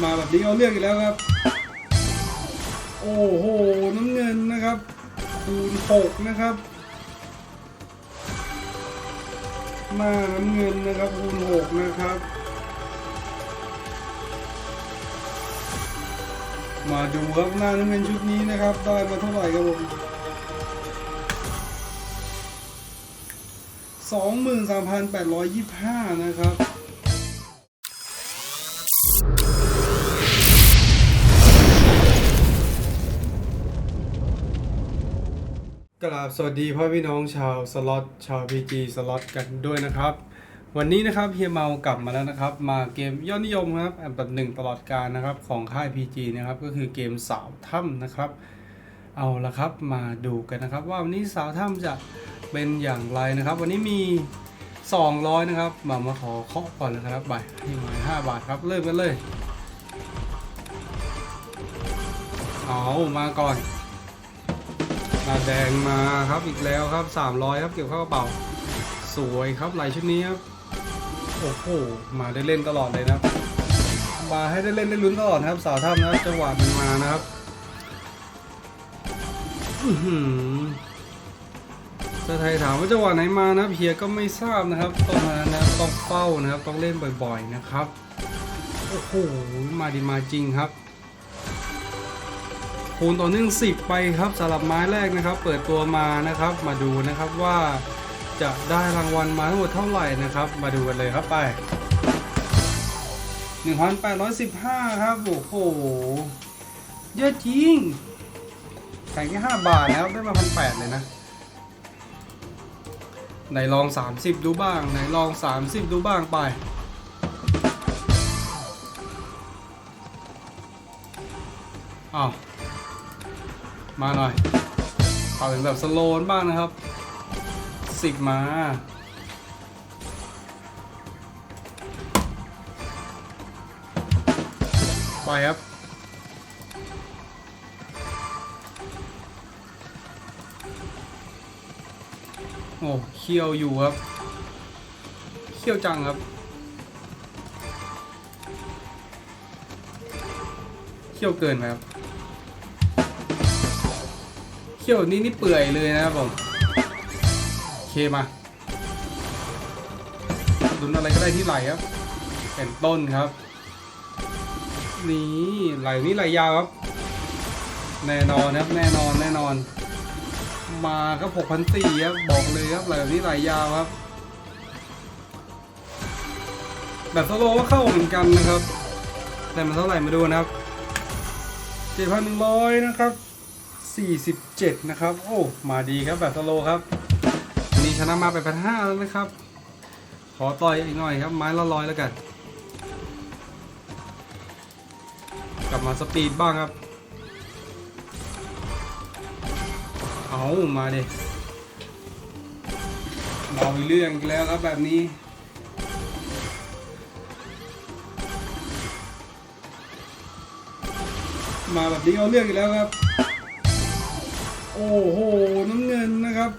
มาแบบนี้เอาเรื่องอีกแล้วครับ โอ้โห น้ำเงินนะครับ คูณหกนะครับ มาน้ำเงินนะครับ คูณหกนะครับ มาดูครับหน้าน้ำเงินชุดนี้นะครับ ได้มาเท่าไหร่ครับผมสองหมื่นสามพันแปดร้อยยี่สิบห้านะครับ กราบสวัสดีพ่อพี่น้องชาวสล็อตชาวพีจีสล็อตกันด้วยนะครับ วันนี้นะครับเฮียเมากลับมาแล้วนะครับ มาเกมยอดนิยมครับอันดับหนึ่งตลอดการนะครับของค่าย PG นะครับก็คือเกมสาวถ้ำนะครับ เอาละครับมาดูกันนะครับ ว่าวันนี้สาวถ้ำจะเป็นอย่างไรนะครับ วันนี้มี 200 นะครับมามาขอเคาะก่อนเลยครับใบให้มาห้าบาทครับเริ่มกันเลยเอามาก่อน มาแดงมาครับอีกแล้วครับ 300 ครับเกี่ยวเข้ากระเป๋า สวยครับไหลชุดนี้ครับ โอ้โห มาได้เล่นตลอดเลยนะมาให้ได้เล่นได้ลุ้นตลอดนะครับ สาวถ้ำนะจังหวะมันมานะครับอื้อหือจะไทยถามว่าจังหวะไหนมานะเพียก็ไม่ทราบนะครับต้องมานะต้องเฝ้านะครับ ต้องเล่นบ่อยๆนะครับ โอ้โห มาดีมาจริงครับ คูณต่อเนื่อง 10 ไปครับสำหรับไม้แรกนะครับ เปิดตัวมานะครับ มาดูนะครับว่าจะได้รางวัลมาทั้งหมดเท่าไหร่นะครับ มาดูกันเลยครับไป 1,815 ครับ โอ้โห เยอะจริงแข่งแค่5บาทนะครับได้มาพันแเลยนะไหนลอง 30 ดูบ้างไหนลอง 30 ดูบ้างไปอ้าว มาหน่อยเอาเป็นแบบสโลนบ้างนะครับ สิบมาไปครับโอ้เคี่ยวอยู่ครับ เคี่ยวจังครับ เคี่ยวเกินไหมครับ เขี้ยวนี้นี่เปื่อยเลยนะครับผมโอเคมาดุนอะไรก็ได้ที่ไหลครับเป็นต้นครับ นี่ไหลนี่ไหลยาวครับ แน่นอนครับแน่นอนแน่นอน มาครับหกพันสี่ครับบอกเลยครับไหลนี้ไหลยาวครับแบบสโลว์ก็เข้าเหมือนกันนะครับ แต่มันเท่าไหร่มาดูนะครับเจ็ดพันหนึ่งร้อยนะครับ 47 นะครับ โอ้ มาดีครับแบบสโลครับวันนี้ชนะมาไปพันห้าแล้วนะครับ ขอต่อยอีกหน่อยครับ ไม้ละร้อยแล้วกัน กลับมาสปีดบ้างครับ เอามาเดิเราอีเรื่องอีกแล้วครับแบบนี้มาแบบนี้เอาเรื่องอีกแล้วครับ โอ้โห น้ำเงินนะครับ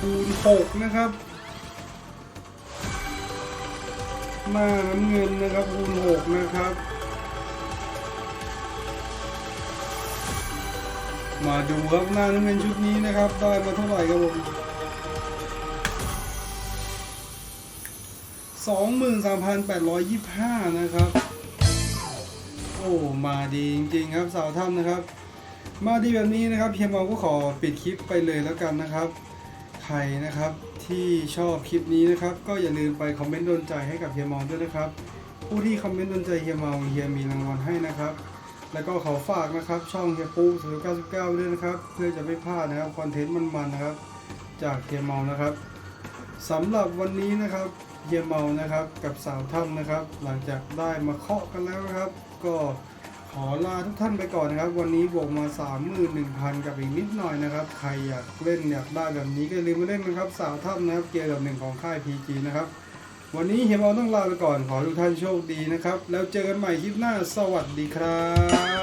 คูณหกนะครับ มาน้ำเงินนะครับคูณหกนะครับ มาดูครับหน้าน้ำเงินชุดนี้นะครับได้มาเท่าไหร่ครับผมสองหมื่นสามพันแปดร้อยยี่สิบห้านะครับ โอ้ มาดีจริงๆครับสาวถ้ำนะครับ มาดีแบบนี้นะครับเพียมองก็ขอปิดคลิปไปเลยแล้วกันนะครับ ใครนะครับที่ชอบคลิปนี้นะครับ ก็อย่าลืมไปคอมเมนต์โดนใจให้กับเฮียมองด้วยนะครับ ผู้ที่คอมเมนต์โดนใจเฮียมองเฮียมีรางวัลให้นะครับ แล้วก็ขอฝากนะครับ ช่องเฮียปูศูนย์เก้าสิบเก้าด้วยนะครับ เพื่อจะไม่พลาดนะครับคอนเทนต์มันๆนะครับ จากเฮียมองนะครับสำหรับวันนี้นะครับเฮียเมานะครับกับสาวถ้ำนะครับ หลังจากได้มาเคาะกันแล้วนะครับ ก็ ขอลาทุกท่านไปก่อนนะครับ วันนี้บวกมา 31,000 กับอีกนิดหน่อยนะครับ ใครอยากเล่นอยากได้แบบนี้ก็อย่าลืมมาเล่นนะครับ สาวถ้ำนะครับ เกียร์แบบหนึ่งของค่าย PG นะครับ วันนี้เฮียเอาต้องลาไปก่อน ขอทุกท่านโชคดีนะครับ แล้วเจอกันใหม่คลิปหน้า สวัสดีครับ